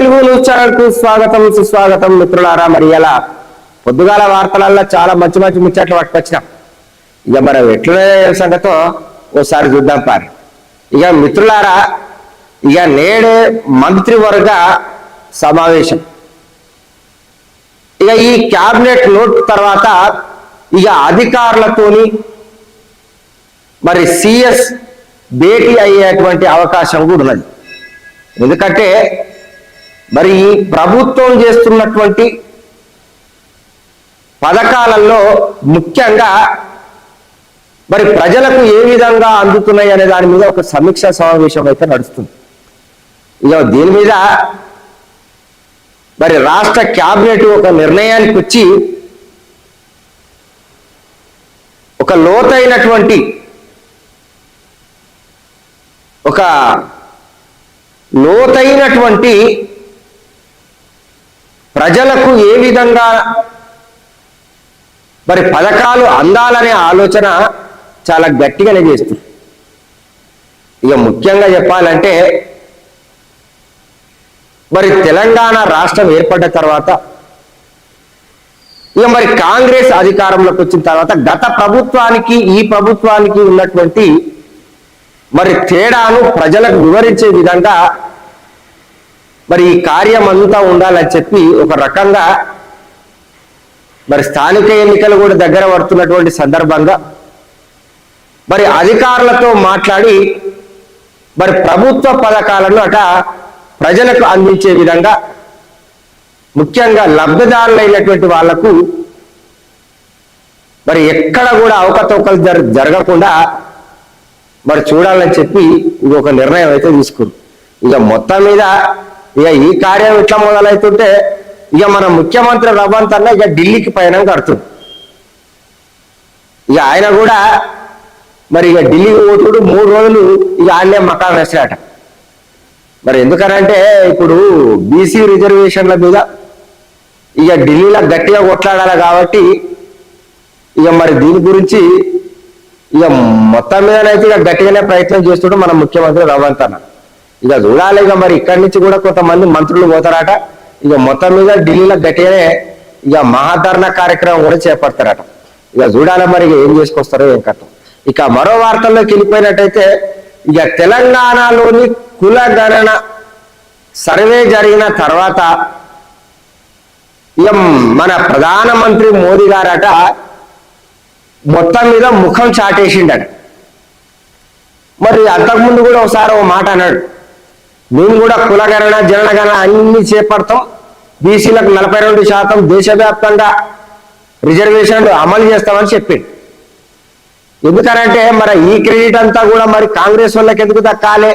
Telugu news ఛానల్కు స్వాగతం సుస్వాగతం మిత్రులారా. మరి ఇలా పొద్దుగాల వార్తలల్లో చాలా మంచి మంచి ముచ్చట్లు పట్టుకొచ్చినాం. ఇక మనం ఎట్లనే సంగతో ఓసారి చూద్దాం పారి. ఇక మిత్రులారా ఇక నేడే మంత్రివర్గ సమావేశం. ఇక ఈ క్యాబినెట్ నోట్ తర్వాత ఇక అధికారులతోని మరి సిఎస్ భేటీ అయ్యేటువంటి అవకాశం కూడా ఉన్నది. ఎందుకంటే మరి ప్రభుత్వం చేస్తున్నటువంటి పథకాలలో ముఖ్యంగా మరి ప్రజలకు ఏ విధంగా అందుతున్నాయి అనే దాని మీద ఒక సమీక్ష సమావేశం అయితే నడుస్తుంది. ఇక దీని మీద మరి రాష్ట్ర క్యాబినెట్ ఒక నిర్ణయానికి వచ్చి ఒక లోతైనటువంటి ఒక లోతైనటువంటి ప్రజలకు ఏ విధంగా మరి పథకాలు అందాలనే ఆలోచన చాలా గట్టిగానే చేస్తుంది. ఇక ముఖ్యంగా చెప్పాలంటే మరి తెలంగాణ రాష్ట్రం ఏర్పడ్డ తర్వాత ఇక మరి కాంగ్రెస్ అధికారంలోకి వచ్చిన తర్వాత గత ప్రభుత్వానికి ఈ ప్రభుత్వానికి ఉన్నటువంటి మరి తేడాను ప్రజలకు వివరించే విధంగా మరి ఈ కార్యం అంతా ఉండాలని చెప్పి ఒక రకంగా మరి స్థానిక ఎన్నికలు కూడా దగ్గర పడుతున్నటువంటి సందర్భంగా మరి అధికారులతో మాట్లాడి మరి ప్రభుత్వ పథకాలను అట ప్రజలకు అందించే విధంగా ముఖ్యంగా లబ్ధిదారులైనటువంటి వాళ్ళకు మరి ఎక్కడ కూడా అవకతవకలు జర జరగకుండా మరి చూడాలని చెప్పి ఇది ఒక నిర్ణయం అయితే తీసుకుంది ఇక మొత్తం మీద ఇక ఈ కార్యం ఇట్లా మొదలవుతుంటే ఇక మన ముఖ్యమంత్రి రవంత్ అన్న ఇక ఢిల్లీకి పయనం కడుతుంది. ఇక ఆయన కూడా మరి ఇక ఢిల్లీకి పోతుడు మూడు రోజులు ఇక ఆయనే మకాన్ వేసాడట మరి ఎందుకనంటే ఇప్పుడు బీసీ రిజర్వేషన్ల మీద ఇక ఢిల్లీలో గట్టిగా కొట్లాడాలి కాబట్టి ఇక మరి దీని గురించి ఇక మొత్తం మీదనైతే ఇక గట్టిగానే ప్రయత్నం చేస్తుడు మన ముఖ్యమంత్రి రవంత్ అన్న ఇక చూడాలి ఇక మరి ఇక్కడి నుంచి కూడా కొంతమంది మంత్రులు పోతారట. ఇక మొత్తం మీద ఢిల్లీలో గట్టిగానే ఇక మహాధరణ కార్యక్రమం కూడా చేపడతారట. ఇక చూడాలి మరి ఇక ఏం చేసుకొస్తారో ఏం కథ. ఇక మరో వార్తల్లోకి వెళ్ళిపోయినట్టయితే ఇక తెలంగాణలోని కుల గణన సర్వే జరిగిన తర్వాత ఇక మన ప్రధానమంత్రి మోదీ గారట మొత్తం మీద ముఖం చాటేసిండట. మరి అంతకుముందు కూడా ఒకసారి ఓ మాట అన్నాడు. మేము కూడా కులగణన జనగణన అన్ని చేపడతాం. బీసీలకు నలభై రెండు శాతం దేశవ్యాప్తంగా రిజర్వేషన్లు అమలు చేస్తామని చెప్పింది ఎందుకనంటే మరి ఈ క్రెడిట్ అంతా కూడా మరి కాంగ్రెస్ వాళ్ళకి ఎందుకు దక్కాలి?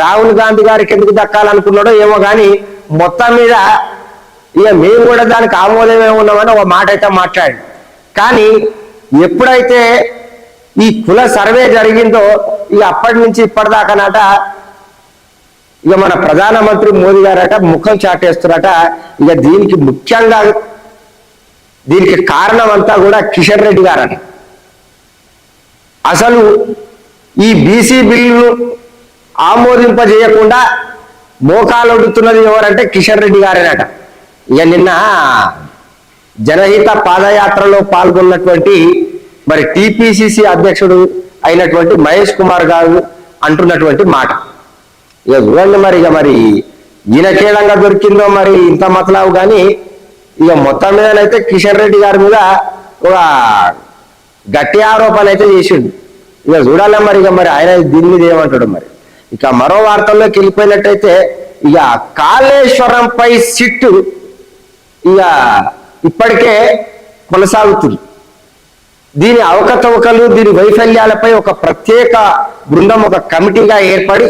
రాహుల్ గాంధీ గారికి ఎందుకు దక్కాలనుకున్నాడో ఏమో కానీ మొత్తం మీద ఇక మేము కూడా దానికి ఆమోదమే ఉన్నామని ఒక మాట అయితే మాట్లాడు కానీ ఎప్పుడైతే ఈ కుల సర్వే జరిగిందో ఇక అప్పటి నుంచి ఇప్పటిదాకానట ఇక మన ప్రధానమంత్రి మోదీ గారట ముఖం చాటేస్తున్నారట. ఇక దీనికి ముఖ్యంగా దీనికి కారణం అంతా కూడా కిషన్ రెడ్డి గారట. అసలు ఈ బీసీ బిల్లును ఆమోదింపజేయకుండా మోకాలొడుతున్నది ఎవరంటే కిషన్ రెడ్డి గారేనట. ఇక నిన్న జనహిత పాదయాత్రలో పాల్గొన్నటువంటి మరి టిపిసిసి అధ్యక్షుడు అయినటువంటి మహేష్ కుమార్ గారు అంటున్నటువంటి మాట. ఇక చూడండి మరి ఇక మరి ఈయనకేళంగా దొరికిందో మరి ఇంత మతలావు కానీ ఇక మొత్తం మీదనైతే కిషన్ రెడ్డి గారి మీద ఒక గట్టి ఆరోపణ అయితే చేసిండు. ఇక చూడాలి మరి ఇక మరి ఆయన దీని మీద ఏమంటాడు మరి? ఇక మరో వార్తల్లోకి వెళ్ళిపోయినట్టయితే ఇక కాళేశ్వరంపై సిట్టు ఇక ఇప్పటికే కొనసాగుతుంది. దీని అవకతవకలు దీని వైఫల్యాలపై ఒక ప్రత్యేక బృందం ఒక కమిటీగా ఏర్పడి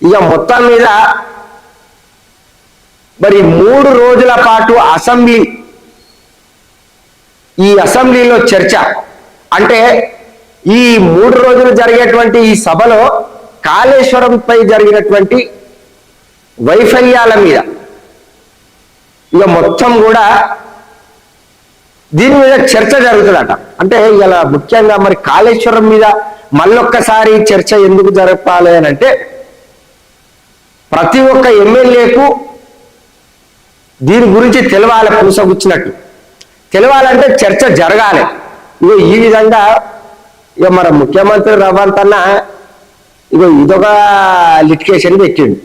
ఇక మొత్తం మీద మరి మూడు రోజుల పాటు అసెంబ్లీ ఈ అసెంబ్లీలో చర్చ. అంటే ఈ మూడు రోజులు జరిగేటువంటి ఈ సభలో కాళేశ్వరంపై జరిగినటువంటి వైఫల్యాల మీద ఇక మొత్తం కూడా దీని మీద చర్చ జరుగుతుందట. అంటే ఇలా ముఖ్యంగా మరి కాళేశ్వరం మీద మళ్ళొక్కసారి చర్చ ఎందుకు జరపాలి అని అంటే ప్రతి ఒక్క ఎమ్మెల్యేకు దీని గురించి తెలవాలి పూసగుచ్చినట్టు. తెలవాలంటే చర్చ జరగాలి. ఇగో ఈ విధంగా ఇక మన ముఖ్యమంత్రి రవంత్ ఇగో ఇదొక లిటికేషన్ పెట్టిండు.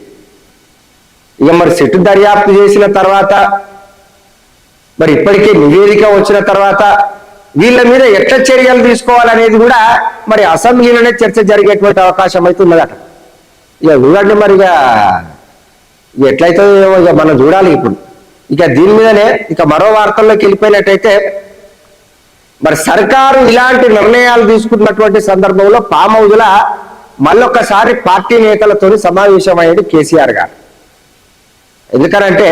ఇక మరి సెట్ దర్యాప్తు చేసిన తర్వాత మరి ఇప్పటికే నివేదిక వచ్చిన తర్వాత వీళ్ళ మీద ఎట్లా చర్యలు తీసుకోవాలనేది కూడా మరి అసెంబ్లీలోనే చర్చ జరిగేటువంటి అవకాశం అయితే ఉన్నదట ఇక చూడండి మరి ఇక ఇక ఎట్లయితుందో ఏమో ఇక మనం చూడాలి ఇప్పుడు. ఇక దీని మీదనే ఇక మరో వార్తల్లోకి వెళ్ళిపోయినట్టయితే మరి సర్కారు ఇలాంటి నిర్ణయాలు తీసుకున్నటువంటి సందర్భంలో పామ్ హౌజుల మళ్ళొక్కసారి పార్టీ నేతలతో సమావేశమయ్యాడు కేసీఆర్ గారు. ఎందుకనంటే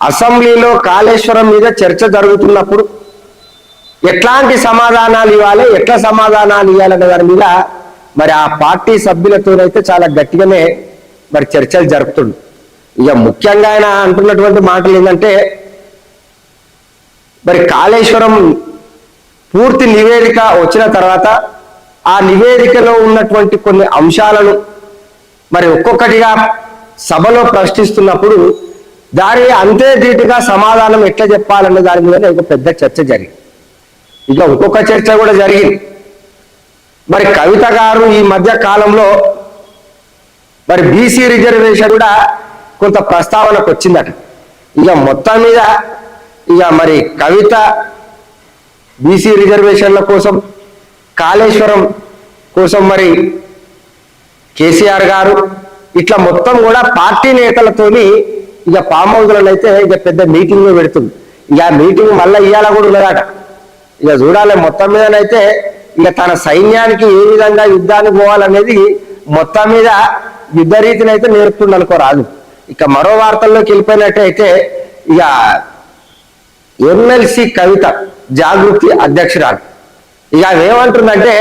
అసెంబ్లీలో కాళేశ్వరం మీద చర్చ జరుగుతున్నప్పుడు ఎట్లాంటి సమాధానాలు ఇవ్వాలి ఎట్లా సమాధానాలు ఇవ్వాలనే దాని మీద మరి ఆ పార్టీ సభ్యులతోనైతే చాలా గట్టిగానే మరి చర్చలు జరుపుతుండు. ఇక ముఖ్యంగా ఆయన అంటున్నటువంటి మాటలు ఏంటంటే మరి కాళేశ్వరం పూర్తి నివేదిక వచ్చిన తర్వాత ఆ నివేదికలో ఉన్నటువంటి కొన్ని అంశాలను మరి ఒక్కొక్కటిగా సభలో ప్రశ్నిస్తున్నప్పుడు దాని అంతే ధీటుగా సమాధానం ఎట్లా చెప్పాలనే దాని మీద ఒక పెద్ద చర్చ జరిగింది. ఇక ఇంకొక చర్చ కూడా జరిగింది. మరి కవిత గారు ఈ మధ్య కాలంలో మరి బీసీ రిజర్వేషన్ కూడా కొంత ప్రస్తావనకు వచ్చిందట. ఇక మొత్తం మీద ఇక మరి కవిత బీసీ రిజర్వేషన్ల కోసం కాళేశ్వరం కోసం మరి కేసీఆర్ గారు ఇట్లా మొత్తం కూడా పార్టీ నేతలతోని ఇక ఫామ్ అయితే ఇక పెద్ద మీటింగ్ పెడుతుంది. ఇక మీటింగ్ మళ్ళీ ఇయ్యాల కూడా ఉన్నదట. ఇక చూడాలి మొత్తం మీదనైతే ఇక తన సైన్యానికి ఏ విధంగా యుద్ధానికి పోవాలనేది మొత్తం మీద యుద్ధ రీతిని అయితే నేర్పుతుంది అనుకో రాదు. ఇక మరో వార్తల్లోకి వెళ్ళిపోయినట్టయితే ఇక ఎమ్మెల్సీ కవిత జాగృతి అధ్యక్షురాలు. ఇక ఆమె ఏమంటుందంటే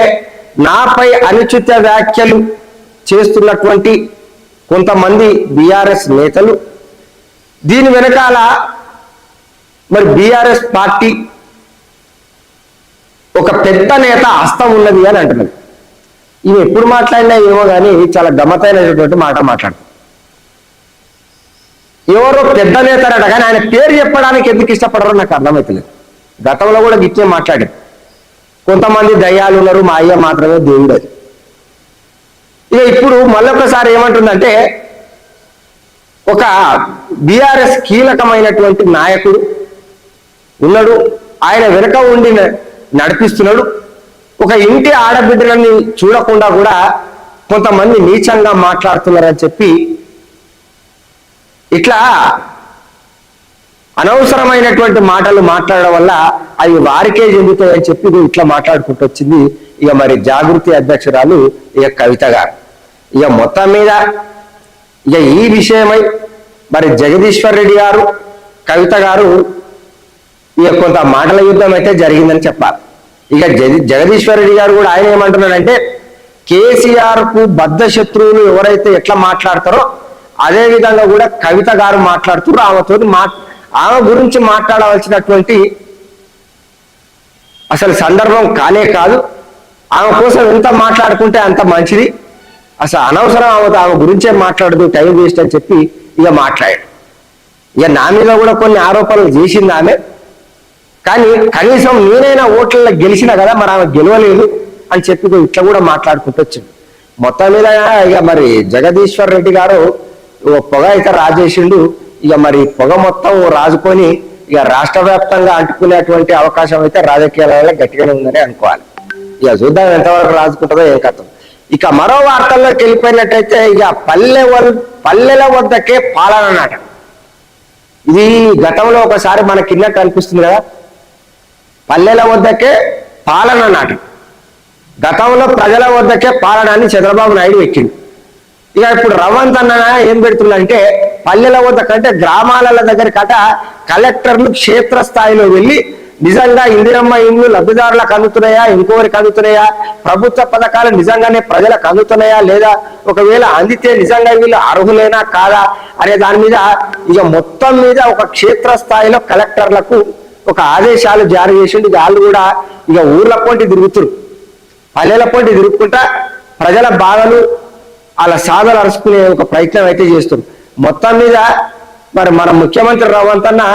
నాపై అనుచిత వ్యాఖ్యలు చేస్తున్నటువంటి కొంతమంది బీఆర్ఎస్ నేతలు దీని వెనకాల మరి బీఆర్ఎస్ పార్టీ ఒక పెద్ద నేత హస్తం ఉన్నది అని అంటున్నది. ఇవి ఎప్పుడు మాట్లాడినా ఏమో కానీ చాలా గమ్మతైనటువంటి మాట మాట్లాడు ఎవరో పెద్ద నేతనట కానీ ఆయన పేరు చెప్పడానికి ఎందుకు ఇష్టపడరో నాకు అర్థమవుతలేదు గతంలో కూడా గిట్టే మాట్లాడారు. కొంతమంది దయ్యాలు ఉన్నారు మా అయ్య మాత్రమే దేవుడు అది. ఇక ఇప్పుడు మళ్ళొకసారి ఏమంటుందంటే ఒక బీఆర్ఎస్ కీలకమైనటువంటి నాయకుడు ఉన్నాడు. ఆయన వెనక ఉండి నడిపిస్తున్నాడు. ఒక ఇంటి ఆడబిడ్డలని చూడకుండా కూడా కొంతమంది నీచంగా మాట్లాడుతున్నారని చెప్పి ఇట్లా అనవసరమైనటువంటి మాటలు మాట్లాడడం వల్ల అవి వారికే చెందుతాయని చెప్పి ఇట్లా మాట్లాడుకుంటూ వచ్చింది. ఇక మరి జాగృతి అధ్యక్షురాలు ఇక కవిత గారు. ఇక మొత్తం మీద ఇక ఈ విషయమై మరి జగదీశ్వర్ రెడ్డి గారు కవిత గారు ఇక కొంత మాటల యుద్ధం అయితే జరిగిందని చెప్పాలి. ఇక జగ- జగదీశ్వర్ రెడ్డి గారు కూడా ఆయన ఏమంటున్నాడంటే కేసీఆర్కు బద్ధ శత్రువులు ఎవరైతే ఎట్లా మాట్లాడతారో అదే విధంగా కూడా కవిత గారు మాట్లాడుతున్నారు ఆమెతో మా ఆమె గురించి మాట్లాడవలసినటువంటి అసలు సందర్భం కానే కాదు. ఆమె కోసం ఎంత మాట్లాడుకుంటే అంత మంచిది. అసలు అనవసరం ఆమె ఆమె గురించే మాట్లాడదు టైం వేస్ట్ అని చెప్పి ఇక మాట్లాడాడు. ఇక నా మీద కూడా కొన్ని ఆరోపణలు చేసింది ఆమె. కానీ కనీసం నేనైనా ఓట్లలో గెలిచినా కదా మరి ఆమె గెలవలేదు అని చెప్పి ఇట్లా కూడా మాట్లాడుకుంటూ వచ్చింది మొత్తం మీద ఇక మరి జగదీశ్వర్ రెడ్డి గారు ఓ పొగ అయితే రాజేసిండు. ఇక మరి పొగ మొత్తం రాజుకొని ఇక రాష్ట్ర వ్యాప్తంగా అంటుకునేటువంటి అవకాశం అయితే రాజకీయాలలో గట్టిగానే ఉందని అనుకోవాలి. ఇక చూద్దాం ఎంతవరకు రాజుకుంటుందో ఏం కథం. ఇక మరో వార్తల్లోకి వెళ్ళిపోయినట్టయితే ఇక పల్లె పల్లెల వద్దకే పాలన నాటకం. ఇది గతంలో ఒకసారి మనకి ఇన్నట్టు అనిపిస్తుంది కదా. పల్లెల వద్దకే పాలన నాటి గతంలో ప్రజల వద్దకే పాలన అని చంద్రబాబు నాయుడు ఎక్కింది ఇక ఇప్పుడు రవంత్ అన్న ఏం పెడుతుందంటే పల్లెల వద్ద కంటే గ్రామాల దగ్గర కట కలెక్టర్లు క్షేత్రస్థాయిలో వెళ్ళి నిజంగా ఇందిరమ్మ ఇండ్లు లబ్ధిదారులకు అందుతున్నాయా ఇంకోరికి అందుతున్నాయా ప్రభుత్వ పథకాలు నిజంగానే ప్రజలకు అందుతున్నాయా లేదా ఒకవేళ అందితే నిజంగా వీళ్ళు అర్హులేనా కాదా అనే దాని మీద ఇక మొత్తం మీద ఒక క్షేత్రస్థాయిలో కలెక్టర్లకు ఒక ఆదేశాలు జారీ చేసిండు. వాళ్ళు కూడా ఇక ఊర్ల పొంటి తిరుగుతురు. పల్లెల పొంటి తిరుగుకుంటా ప్రజల బాధలు అలా సాధలు అరుచుకునే ఒక ప్రయత్నం అయితే చేస్తుంది మొత్తం మీద మరి మన ముఖ్యమంత్రి రావంతన్నా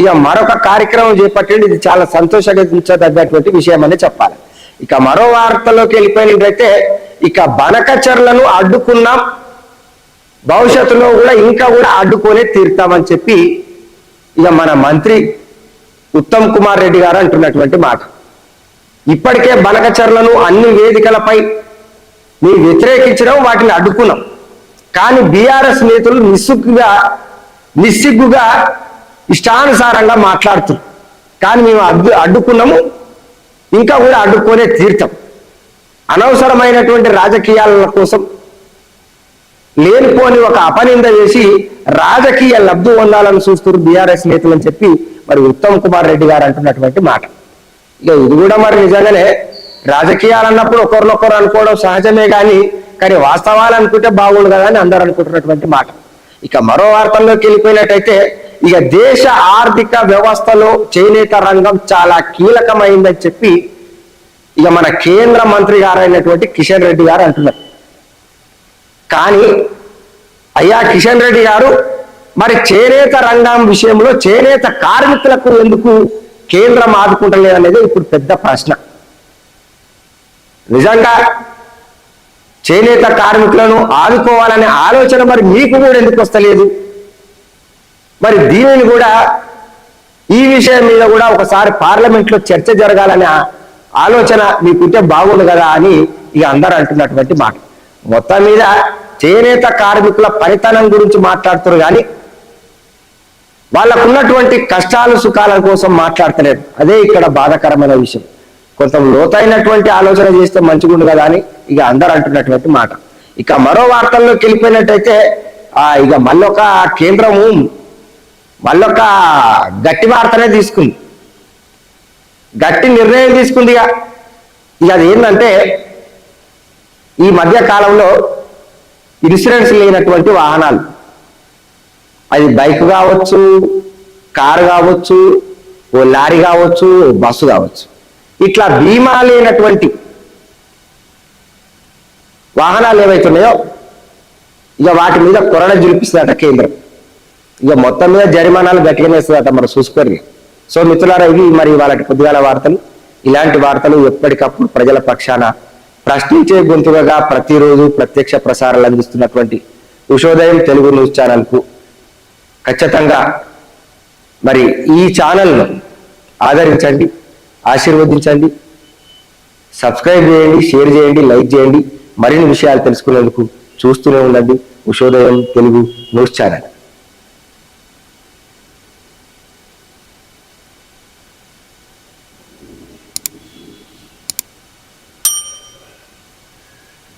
ఇక మరొక కార్యక్రమం చేపట్టండి. ఇది చాలా సంతోషించదగ్గటువంటి విషయం అని చెప్పాలి. ఇక మరో వార్తల్లోకి వెళ్ళిపోయినట్లయితే ఇక బనకచర్లను అడ్డుకున్నాం. భవిష్యత్తులో కూడా ఇంకా కూడా అడ్డుకొనే తీరుతామని చెప్పి ఇక మన మంత్రి ఉత్తమ్ కుమార్ రెడ్డి గారు అంటున్నటువంటి మాట. ఇప్పటికే బనకచర్లను అన్ని వేదికలపై మీరు వ్యతిరేకించడం వాటిని అడ్డుకున్నాం. కానీ బీఆర్ఎస్ నేతలు నిస్సుగ్గుగా నిస్సిగ్గుగా ఇష్టానుసారంగా మాట్లాడుతున్నారు. కానీ మేము అడ్డు అడ్డుకున్నాము ఇంకా కూడా అడ్డుకునే తీర్థం. అనవసరమైనటువంటి రాజకీయాల కోసం లేనిపోని ఒక అపనింద వేసి రాజకీయ లబ్ధి పొందాలని చూస్తున్నారు బీఆర్ఎస్ నేతలు అని చెప్పి మరి ఉత్తమ్ కుమార్ రెడ్డి గారు అంటున్నటువంటి మాట. ఇక ఇది కూడా మరి నిజంగానే రాజకీయాలు అన్నప్పుడు ఒకరినొకరు అనుకోవడం సహజమే కానీ కానీ వాస్తవాలు అనుకుంటే బాగుండు కదా అని అందరూ అనుకుంటున్నటువంటి మాట. ఇక మరో వార్తల్లోకి వెళ్ళిపోయినట్టయితే ఇక దేశ ఆర్థిక వ్యవస్థలో చేనేత రంగం చాలా కీలకమైందని చెప్పి ఇక మన కేంద్ర మంత్రి గారైనటువంటి కిషన్ రెడ్డి గారు అంటున్నారు. కానీ అయ్యా కిషన్ రెడ్డి గారు మరి చేనేత రంగం విషయంలో చేనేత కార్మికులకు ఎందుకు కేంద్రం ఆదుకుంటలేదు అనేది ఇప్పుడు పెద్ద ప్రశ్న. నిజంగా చేనేత కార్మికులను ఆదుకోవాలనే ఆలోచన మరి మీకు కూడా ఎందుకు వస్తలేదు? మరి దీనిని కూడా ఈ విషయం మీద కూడా ఒకసారి పార్లమెంట్లో చర్చ జరగాలనే ఆలోచన మీకుంటే బాగుండు కదా అని ఇక అందరూ అంటున్నటువంటి మాట. మొత్తం మీద చేనేత కార్మికుల పనితనం గురించి మాట్లాడుతున్నారు కానీ వాళ్ళకున్నటువంటి కష్టాలు సుఖాల కోసం మాట్లాడతలేరు అదే ఇక్కడ బాధాకరమైన విషయం. కొంత లోతైనటువంటి ఆలోచన చేస్తే మంచిగుండు కదా అని ఇక అందరు అంటున్నటువంటి మాట. ఇక మరో వార్తల్లోకి వెళ్ళిపోయినట్టయితే ఆ ఇక మళ్ళొక కేంద్రము మళ్ళొక గట్టి వార్తనే తీసుకుంది. గట్టి నిర్ణయం తీసుకుంది ఇక. ఇక అది ఏంటంటే ఈ మధ్య కాలంలో ఇన్సూరెన్స్ లేనటువంటి వాహనాలు. అది బైక్ కావచ్చు కారు కావచ్చు ఓ లారీ కావచ్చు ఓ బస్సు కావచ్చు. ఇట్లా బీమా లేనటువంటి వాహనాలు ఏవైతున్నాయో ఇక వాటి మీద కొరడ జులిపిస్తుందట కేంద్రం. ఇక మొత్తం మీద జరిమానాలు గట్టిగానే వేస్తుందట మరి చూసుకోరు సో మిత్రులారా ఇవి మరి వాళ్ళకి పొద్దుగాల వార్తలు. ఇలాంటి వార్తలు ఎప్పటికప్పుడు ప్రజల పక్షాన ప్రశ్నించే గొంతుగా ప్రతిరోజు ప్రత్యక్ష ప్రసారాలు అందిస్తున్నటువంటి ఉషోదయం తెలుగు న్యూస్ ఛానల్కు ఖచ్చితంగా మరి ఈ ఛానల్ను ఆదరించండి ఆశీర్వదించండి సబ్స్క్రైబ్ చేయండి షేర్ చేయండి లైక్ చేయండి. మరిన్ని విషయాలు తెలుసుకునేందుకు చూస్తూనే ఉండండి. Ushodayam Telugu news channel.